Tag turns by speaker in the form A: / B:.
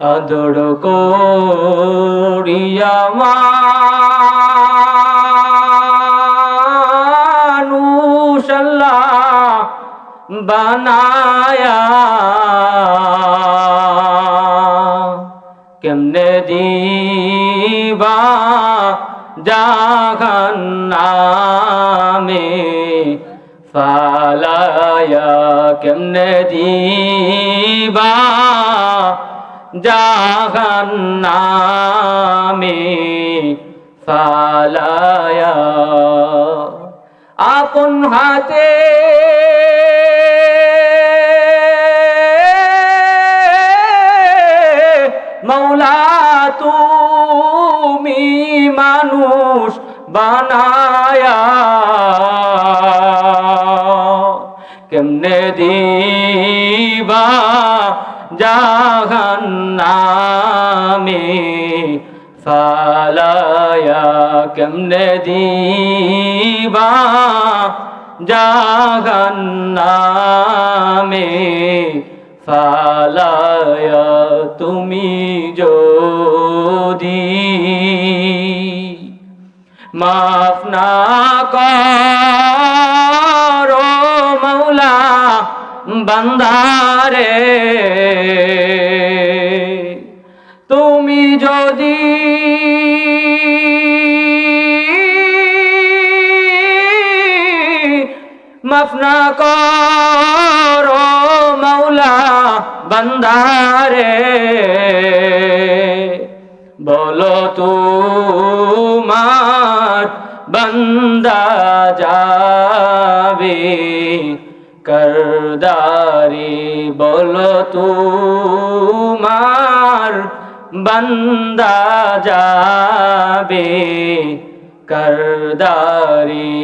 A: আদর করিয়া বানায়া। কেমনে দিবা জাহান্নামে ফালায়া? কেমনে দিবা জাহান্নামে ফালায়া। আপন হাতে মৌলা তুমি মানুষ বানায়া। কেমনে দিবা জাহান্নামে ফালায়া কেমনে দিবা? জাহান্নামে ফালায়া তুমি যদি মাফ না মৌলা বান্দারে মাফ না করো মৌলা বান্দারে। বলো তোমার বন্দা যাবে করদারি। বলো তোমার বন্দা যাবে করদারি।